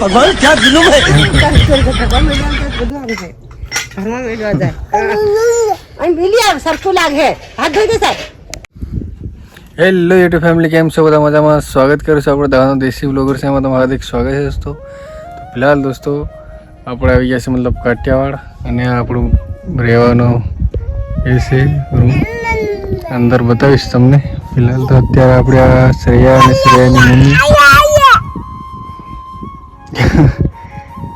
ભગવાન ક્યાં સાહેબ હેલો યુટ્યુબ ફેમિલી, કેમ છો બધા? મજામાં? સ્વાગત કરું છું આપણે દાદાનો દેશી બ્લોગર છે એમાં તમારું હાર્દિક સ્વાગત છે દોસ્તો. ફિલહાલ દોસ્તો, આપણે આવી ગયા છે મતલબ કાઠિયાવાડ અને આપણું રહેવાનો એ છે અંદર બતાવીશ તમને. ફિલહાલ તો અત્યારે આપણે આ શ્રેયા અને શ્રેયાની મમ્મી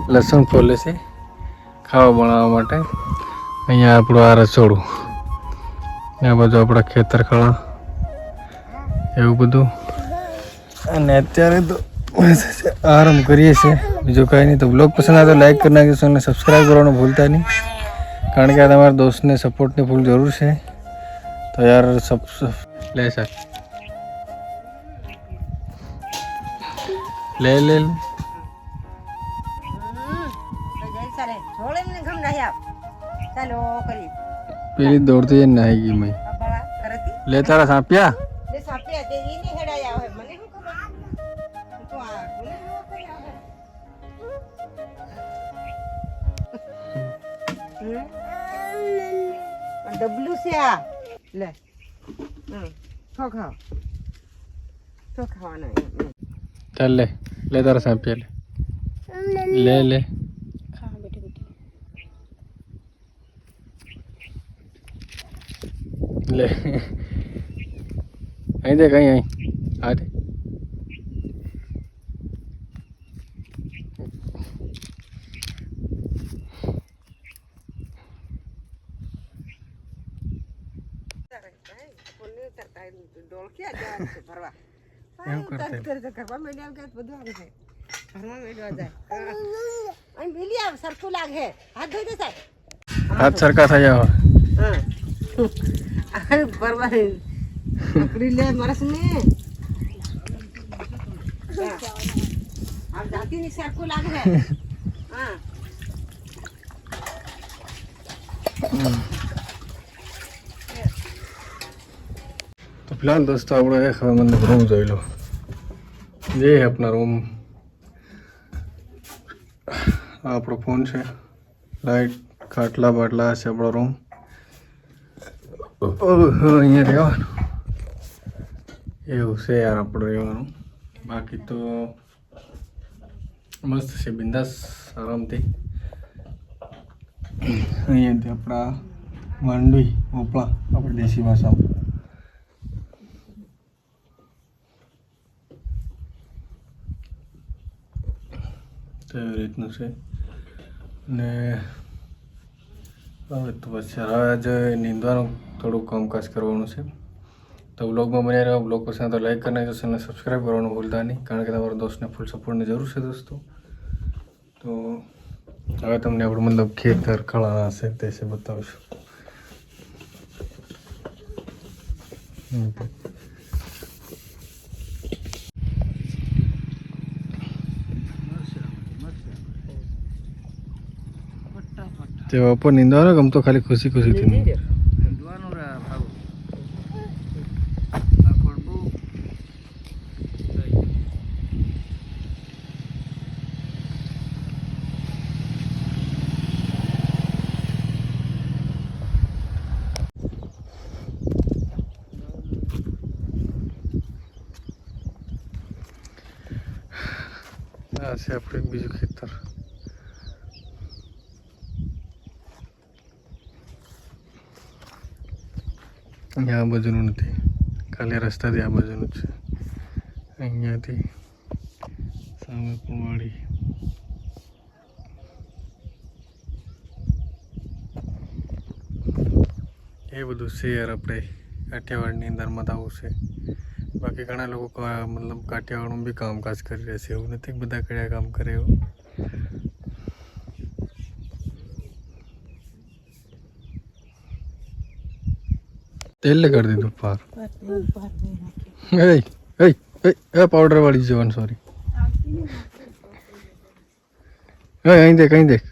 લસણ ફોલે છે ખાવા બનાવવા માટે. અહીંયા આપણું આ રસોડું. આ બાજુ આપણા ખેતર ખળા એવું બધું. અને અત્યારે તો આરામ કરીએ છીએ. બીજું કાંઈ નહીં, તો બ્લોગ પસંદ આવે તો લાઈક કરી નાખીશું અને સબસ્ક્રાઈબ કરવાનું ભૂલતા નહીં. કારણ કે આ તમારા દોસ્તને સપોર્ટની ફૂલ જરૂર છે. તો યાર સબ- લે સર. લે લે પેલી દોડતી નાહી ગઈ મય લે, તારા સાંપ્યા? ડબલું છે આ. લે. હમ. ખાઓ છો ખાવાના. ચાલ લે લે તારા સાંપ્યા લે લે લે લે અહીં દેખ અહીં અહીં આ દે આપણને ઉતરતા ડોળખ્યા જાય છે ભરવા એવું કરતા ઉતર- ઉતર- ઘરમાં મેળવ્યા વગર બધું આવે છે ઘરમાં મેળવા જાય અહીં મિલી આવ સરખું લાગે હાથ ધોઈ દે સાહેબ હાથ સરખા થઈ જાવ હા ભરવા પકડી લે માણસ ને આમ જાતી ની સરખું લાગે હા તો પ્લાન દોસ્તો આપણે એક હવે મને રૂમ જોઈ લો. જે આપણા રૂમ આપણો ફોન છે. લાઈટ ખાટલા બાટલા છે આપણો રૂમ અહીંયા રહેવાનું. એવું છે યાર આપણું રહેવાનું. બાકી તો મસ્ત છે બિંદાસ આરામથી. અહીંયાથી આપણા માંડવી ઓપળા આપણી દેશી ભાષામાં. તો રીતનું છે. ને હવે તો પછી હવે આજે નીંદવાનું થોડું કામકાજ કરવાનું છે. તો બ્લોગમાં બન્યા રહ્યો બ્લોગ પસંદ તો લાઈક કરી નાખજો અને સબસ્ક્રાઈબ કરવાનું ભૂલતા નહીં, કારણ કે તમારા દોસ્તને ફૂલ સપોર્ટની જરૂર છે દોસ્તો. તો હવે તમને આપણું મતલબ ખેતર, કળા હશે તે છે બતાવીશું. હમ. તે ઉપર નીંદવાનો ગમતો ખાલી ખુશી ખુશીથી આ છે આપણું બીજું ખેતર અહીંયા આ બાજુનું નથી. ખાલી રસ્તાથી આ બાજુનું છે. અહીંયાથી સામે કુંવાડી એ બધું યાર આપણે કાઠિયાવાડની અંદરમાં આવું છે. બાકી ઘણા લોકો મતલબ કાઠિયાવાડનું બી કામકાજ કરી રહ્યા છે. એવું નથી બધા કયા કામ કરે એવું. તેલ કરી દીધું, પાર. એ એ પાવડર વાળી જવાનું સોરી એ, અહીં દેખ અહીં દેખ.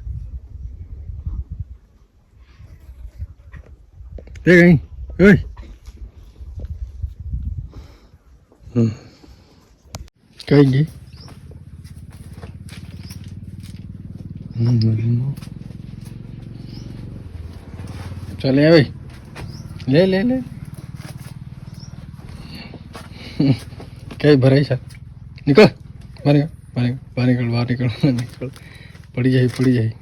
દેખ અહીં હમ. કઈ ગઈ. ચાલે આવે લે લે લે. કઈ ભરાય છે? નીકળ. બહાર નીકળ બહાર નીકળ બહાર નીકળ નીકળ પડી જાય પડી જાય.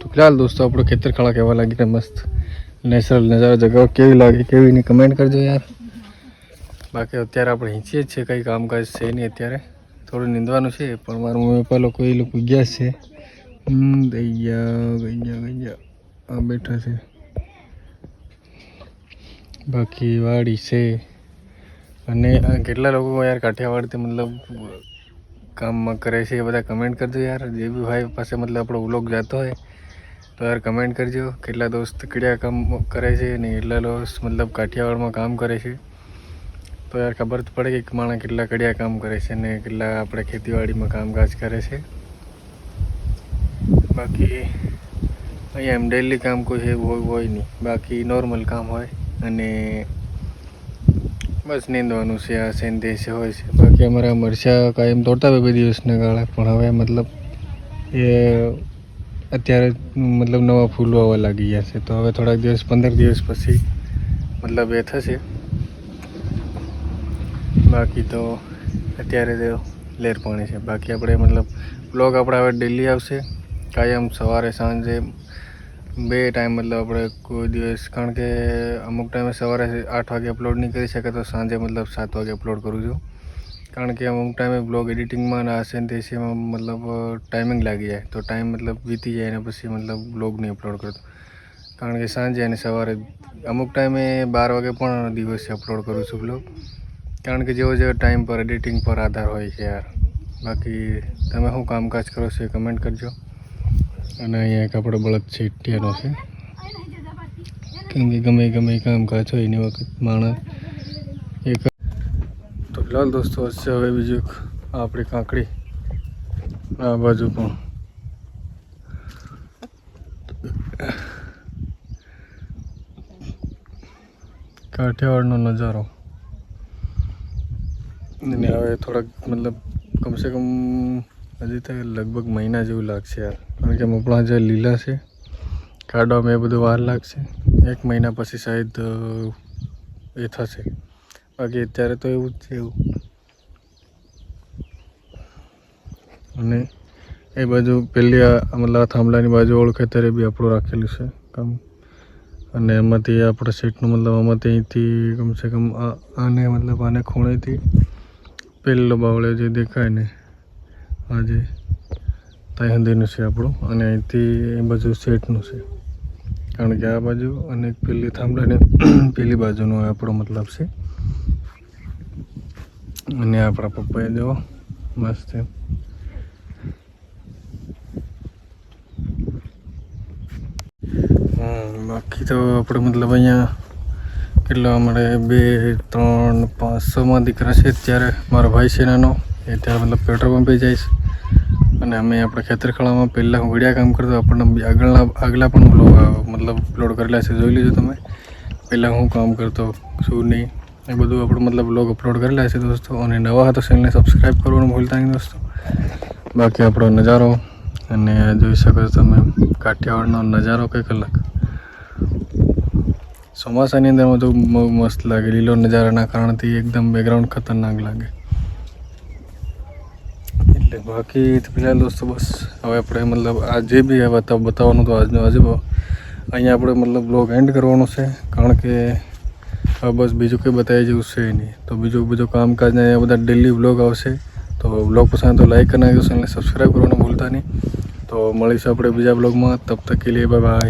તો ફિલહાલ દોસ્તો, આપણો ખેતર ખાડા કેવા લાગી મસ્ત નેચરલ નજારો જગાવ કેવી લાગે, કેવી નહીં, કમેન્ટ કરજો યાર. બાકી અત્યારે આપણે હિંચીએ જ છે કંઈ કામકાજ છે નહીં અત્યારે. થોડું નીંદવાનું છે, પણ મારા મમ્મી પપ્પા લોકો એ લોકો ગયા છે. ગઈ ગયા ગઈ ગયા, ગઈ આ બેઠા છે. બાકી વાડી છે. અને કેટલા લોકો યાર કાઠિયાવાડથી મતલબ કામમાં કરે છે એ બધા કમેન્ટ કરજો યાર. જે બી ભાઈ પાસે મતલબ આપણો વ્લોગ જતો હોય, તો યાર કમેન્ટ કરજો. કેટલા દોસ્ત કયા કામ કરે છે ને, કેટલા દોસ્ત મતલબ કાઠિયાવાડમાં કામ કરે છે. તો યાર ખબર તો પડે કે માણસ કેટલા કડિયા કામ કરે છે ને કેટલા આપણે ખેતીવાડીમાં કામકાજ કરે છે. બાકી અહીંયા એમ ડેલી કામ કોઈ એવું હોય હોય નહીં. બાકી નોર્મલ કામ હોય અને બસ નીંદવાનું છે, આ સેંધે છે, હોય છે. બાકી અમારા મરચા કાયમ તોડતા બે દિવસના ગાળા, પણ હવે મતલબ એ અત્યારે મતલબ નવા ફૂલ આવવા લાગી ગયા છે. તો હવે થોડાક દિવસ, પંદર દિવસ પછી મતલબ એ થશે. બાકી તો અત્યારે તો લેર પાણી છે. બાકી આપણે મતલબ બ્લોગ આપણે હવે ડેલી આવશે. કાયમ સવારે, સાંજે બે ટાઈમ મતલબ આપણે કોઈ દિવસ, કારણ કે અમુક ટાઈમે સવારે આઠ વાગે અપલોડ નહીં કરી શકે તો સાંજે મતલબ સાત વાગે અપલોડ કરું છું. કારણ કે અમુક ટાઈમે બ્લોગ એડિટિંગમાં આ છે ને તે છે મતલબ ટાઈમિંગ લાગી જાય. તો ટાઈમ મતલબ વીતી જાય અને પછી મતલબ બ્લોગ નહીં અપલોડ કરતો. કારણ કે સાંજે અને સવારે અમુક ટાઈમે બાર વાગે પણ દિવસે અપલોડ કરું છું બ્લોગ કારણ કે જેવો જેવો ટાઈમ પર એડિટિંગ પર આધાર હોય છે યાર. બાકી તમે શું કામકાજ કરો છો એ કમેન્ટ કરજો. અને અહીંયા એક આપણો બળદ છે ઇટિયાનો છે. કેમ કે ગમે ગમે કામકાજ હોય એની વખત માણસ એક તો ફિલહાલ દોસ્તો, હશે હવે બીજું આપણી કાંકડી. આ બાજુ પણ. કાઠિયાવાડનો નજારો. અને હવે થોડાક મતલબ કમસે કમ હજી તો લગભગ મહિના જેવું લાગશે યાર. કારણ કે મોપળા જે લીલા છે કાઢવામાં એ બધું વાર લાગશે. એક મહિના પછી શાયદ એ થશે. બાકી અત્યારે તો એવું જ છે એવું. અને એ બાજુ આ, મતલબ થાંભલાની બાજુ ઓળખે ત્યારે બી આપણું રાખેલું છે કામ. અને એમાંથી આપણે સીટનું મતલબ આમાંથી અહીંથી કમસે કમ આને મતલબ આને ખૂણેથી પેલો બાવળે જે દેખાય ને આજે ત્યાં સુધીનું છે આપણું, અને અહીંથી એ બાજુ સેટનું છે. કારણ કે આ બાજુ અને પેલી થાંભલાને પેલી બાજુનો આપણો મતલબ છે. અને આપણા પપ્પાએ જો, મસ્ત એમ બાકી તો આપણે મતલબ અહીંયા કેટલા અમારે બે, ત્રણ પાંચસોમાં દીકરા છે. ત્યારે મારો ભાઈ છે નાનો, એ ત્યારે મતલબ પેટ્રોલ પંપે જાય છે. અને અમે આપણે ખેતરખાળામાં પહેલાં હું વિડીયા કામ કરતો, આપણને આગળના, આગલા પણ મતલબ અપલોડ કરેલા છે. જોઈ લેજો તમે? પહેલાં હું કામ કરતો શું નહીં એ બધું આપણે મતલબ બ્લોગ અપલોડ કરેલા છે દોસ્તો. અને નવા હતા ચેનલને સબસ્ક્રાઈબ કરવાનું ભૂલતા નહીં દોસ્તો. બાકી આપણો નજારો, અને જોઈ શકો છો તમે, કાઠિયાવાડનો નજારો કંઈક અલગ. ચોમાસાની અંદરમાં તો બહુ મસ્ત લાગે, લીલો નજારાના કારણથી એકદમ બેકગ્રાઉન્ડ ખતરનાક લાગે. એટલે બાકી ફિલહાલ દોસ્તો બસ, હવે આપણે મતલબ આ જે બી બતાવવાનું તો આજનો આજે અહીંયા આપણે મતલબ બ્લોગ એન્ડ કરવાનો છે, કારણ કે હવે બસ બીજું કંઈ બતાવી જેવું છે નહીં. તો બીજું બીજું કામકાજ ને બધા ડેલી બ્લોગ આવશે. તો બ્લોગ પસંદ તો લાઈક કરી નાખજો, ચેનલને સબસ્ક્રાઈબ કરવાનું ભૂલતા નહીં. તો મળીશું આપણે બીજા બ્લોગમાં તબ તક કે લીએ બાય.